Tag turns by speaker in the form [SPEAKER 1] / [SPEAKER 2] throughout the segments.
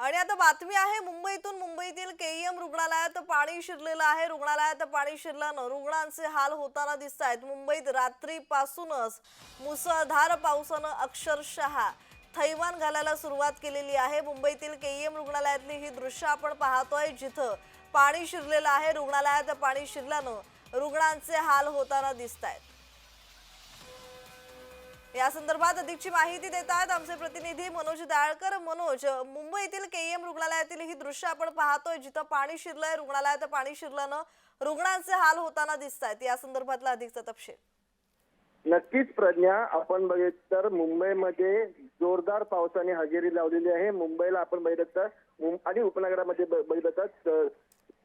[SPEAKER 1] आणि आता बातमी आहे मुंबईतून मुंबईतील केईएम रुग्णालयात पाणी शिरलेलं आहे. रुग्णालयात पाणी शिरल्यानं रुग्णांचे हाल होताना दिसत आहेत मुंबईत रात्रीपासूनच मुसळधार पावसानं अक्षरशः थैमान घालायला सुरुवात केलेली आहे. मुंबईतील केईएम रुग्णालयातली ही दृश्य आपण पाहतोय जिथं पाणी शिरलेलं आहे. रुग्णालयात पाणी शिरल्यानं रुग्णांचे हाल होताना दिसत आहेत या संदर्भात अधिकची माहिती देत आहेत आमचे प्रतिनिधी मनोज दाळकर. मनोज मुंबईतील केईएम रुग्णालयातील ही दृश्य आपण पाहतोय जिथं पाणी शिरलंय. रुग्णालयात पाणी शिरल्यानं रुग्णांचे हाल होताना दिसत आहेत या संदर्भातला अधिकचा तपशील.
[SPEAKER 2] नक्कीच प्रज्ञा. आपण बघितलं तर मुंबईमध्ये जोरदार पावसाने हजेरी लावलेली आहे. मुंबईला आपण बघितलं तर आणि उपनगरामध्ये बघितलं तर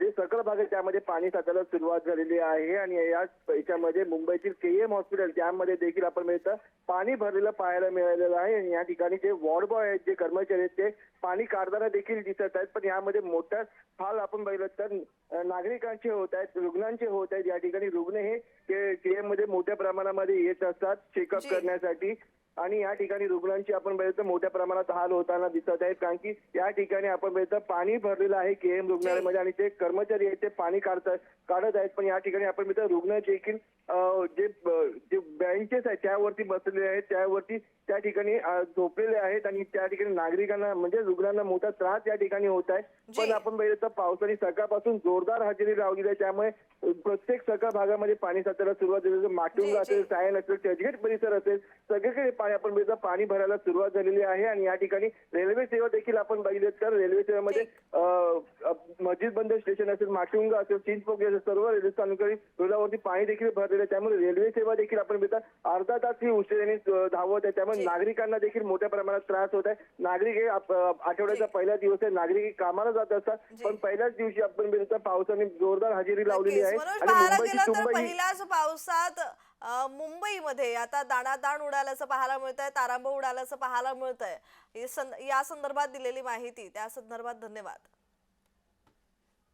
[SPEAKER 2] जे सकल भाग आहे त्यामध्ये पाणी साचायला सुरुवात झालेली आहे आणि या याच्यामध्ये मुंबईतील केएम हॉस्पिटल त्यामध्ये देखील आपण बघितलं पाणी भरलेलं पाहायला मिळालेलं आहे आणि या ठिकाणी जे वॉर्ड बॉय आहेत जे कर्मचारी आहेत ते पाणी काढताना देखील दिसत आहेत. पण यामध्ये मोठा हाल आपण बघितलं तर नागरिकांचे होत आहेत रुग्णांचे होत आहेत. या ठिकाणी रुग्ण हे केएममध्ये मोठ्या प्रमाणामध्ये येत असतात. चेकअप. करण्यासाठी. आणि या ठिकाणी रुग्णांची आपण बघितलं मोठ्या प्रमाणात हाल होताना दिसत आहेत. कारण की या ठिकाणी आपण बघितलं पाणी भरलेलं आहे केएम रुग्णालयामध्ये आणि ते कर्मचारी आहेत ते पाणी काढतात काढत आहेत. पण या ठिकाणी आपण बघितलं रुग्ण देखील जे जे बेंचेस आहेत त्यावरती बसलेले आहेत. त्यावरती त्या ठिकाणी झोपलेले आहेत आणि त्या ठिकाणी नागरिकांना म्हणजे रुग्णांना मोठा त्रास या ठिकाणी होत आहे. पण आपण बघितलं तर पावसाने सकाळपासून जोरदार हजेरी लावलेली आहे. त्यामुळे प्रत्येक सकाळ भागामध्ये पाणी साचायला सुरुवात झाली. माटुंग. असेल सायन असेल चर्चगेट परिसर असेल सगळीकडे पाणी आपण बघितलं पाणी भरायला सुरुवात झालेली आहे आणि या ठिकाणी रेल्वे सेवा देखील आपण बघितलं तर रेल्वे सेवेमध्ये मस्जिद बंदर स्टेशन असेल माटुंगा असेल चिंचपोकली असेल सर्व रेल्वे स्थानकांनी रुळावरती पाणी देखील भरलेलं आहे. त्यामुळे रेल्वे सेवा देखील आपण बघितलं अर्धा तास ही उशिराने धावत आहे. त्यामुळे. नागरिकांना देखील मोठ्या प्रमाणात त्रास होत आहे. नागरिक हे आठवड्याचा. पहिला दिवस आहे. नागरिक कामाला जात असतात. पण पहिल्याच दिवशी आपण बघितलं पावसाने जोरदार हजेरी लावलेली. आहे. आणि मुंबईची
[SPEAKER 1] पहिल्याच पावसात मुंबईमध्ये आता दाणादाण उडाल्याचं पाहायला मिळत आहे तारांब उडाल्याचं पाहायला मिळत आहे सं- या संदर्भात दिलेली माहिती त्या संदर्भात धन्यवाद.